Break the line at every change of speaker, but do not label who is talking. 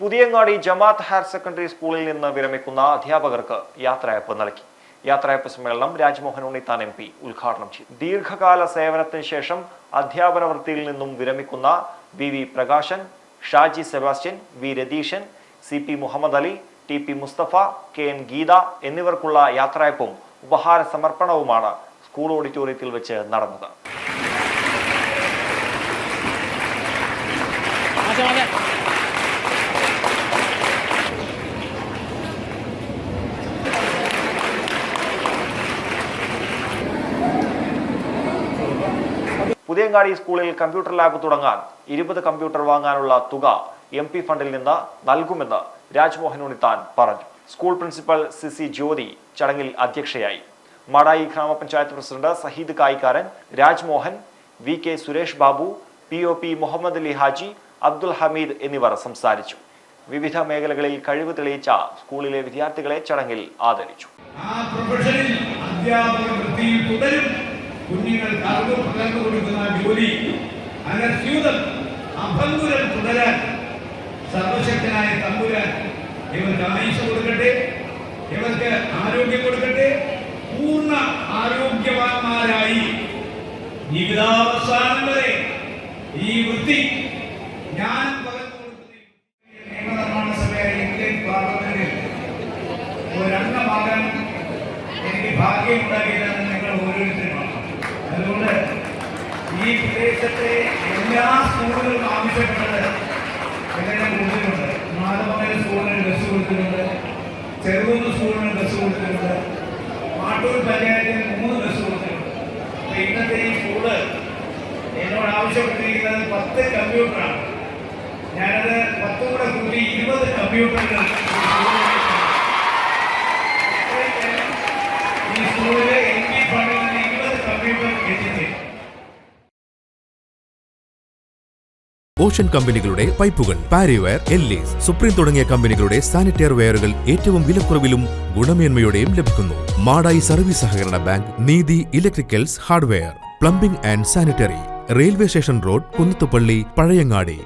പുതിയങ്ങാടി ജമാഅത്ത് higher secondary സ്കൂളിൽ നിന്ന് വിരമിക്കുന്ന അധ്യാപകർക്ക് യാത്രയപ്പ് നൽകി. യാത്രയപ്പ് സമ്മേളനം രാജ്മോഹൻ ഉണ്ണിത്താൻ എം പി ഉദ്ഘാടനം ചെയ്തു. ദീർഘകാല സേവനത്തിന് ശേഷം അധ്യാപന വൃത്തിയിൽ നിന്നും വിരമിക്കുന്ന V V Prakashan Shaji Sebastian V Ratheeshan C P Muhammad Ali T P Musthafa K N Geetha എന്നിവർക്കുള്ള യാത്രയപ്പും ഉപഹാര സമർപ്പണവുമാണ് സ്കൂൾ ഓഡിറ്റോറിയത്തിൽ വെച്ച് നടന്നത്. പുതിയങ്ങാടി സ്കൂളിൽ കമ്പ്യൂട്ടർ ലാബ് തുടങ്ങാൻ ഇരുപത് കമ്പ്യൂട്ടർ വാങ്ങാനുള്ള തുക എം പി ഫണ്ടിൽ നിന്ന് നൽകുമെന്ന് രാജ്മോഹൻ ഉണിത്താൻ പറഞ്ഞു. School principal C C Jyothi ചടങ്ങിൽ അധ്യക്ഷയായി. മടായി ഗ്രാമപഞ്ചായത്ത് president Saheed Kayikkaran Rajmohan V K Suresh Babu P O P Muhammad Ali Haji Abdul Hameed എന്നിവർ സംസാരിച്ചു. വിവിധ മേഖലകളിൽ കഴിവ് തെളിയിച്ച സ്കൂളിലെ വിദ്യാർത്ഥികളെ ചടങ്ങിൽ ആദരിച്ചു.
ആ പ്രൊഫഷനിൽ അധ്യാപക വൃത്തിയിൽ തുടരും. കുഞ്ഞുങ്ങൾ അറിവ് പകർന്നു അനസ്യൂതം അഭംഗുരം തുടരാൻ സർവശക്തനായ തമ്പുരാൻ ഇവർക്ക് ആയുഷ് കൊടുക്കട്ടെ ഇവർക്ക് ആരോഗ്യം കൊടുക്കട്ടെ പൂർണ ആരോഗ്യവാന്മാരായി. ജീവിതാവസാനം വരെ ഈ വൃത്തി ഞാൻ നിയമനിർമ്മാണ സഭയായ ഇന്ത്യൻ പാർലമെന്റിൽ ഒരംഗമാകാൻ എനിക്ക് ഭാഗ്യമുണ്ടാകില്ലെന്ന് നിങ്ങൾ അതുകൊണ്ട് ഈ പ്രദേശത്തെ എല്ലാ സ്കൂളുകളും ആവശ്യപ്പെട്ടത് എല്ലാം കൊടുത്തിട്ടുണ്ട് മാധവമല സ്കൂളിന് ബസ് കൊടുത്തിട്ടുണ്ട്. ചെറുകുന്ന് സ്കൂളിന് ബസ് കൊടുത്തിട്ടുണ്ട്. മാട്ടൂർ പഞ്ചായത്തിന് മൂന്ന് ബസ് കൊടുത്തിട്ടുണ്ട്. ഇന്നത്തെ ഈ സ്കൂൾ എന്നോട് ആവശ്യപ്പെട്ടിരിക്കുന്നത് പത്ത് കമ്പ്യൂട്ടറാണ്. ഞാനത് പത്തും കൂടെ ഇരുപത് കമ്പ്യൂട്ടറുകൾ ഈ സ്കൂളിലെ എം പി ഫണ്ടിൽ ഇരുപത് കമ്പ്യൂട്ടർ എത്തിച്ചു.
ഓഷൻ കമ്പനികളുടെ പൈപ്പുകൾ പാരിവെയർ എല്ലീസ് സുപ്രീം തുടങ്ങിയ കമ്പനികളുടെ സാനിറ്റയർ വെയറുകൾ ഏറ്റവും വിലക്കുറവിലും ഗുണമേന്മയോടെയും ലഭിക്കുന്നു. മാടായി സർവീസ് സഹകരണ bank Neethi electricals hardware plumbing and sanitary railway station road Kunnathupally Pazhayangadi.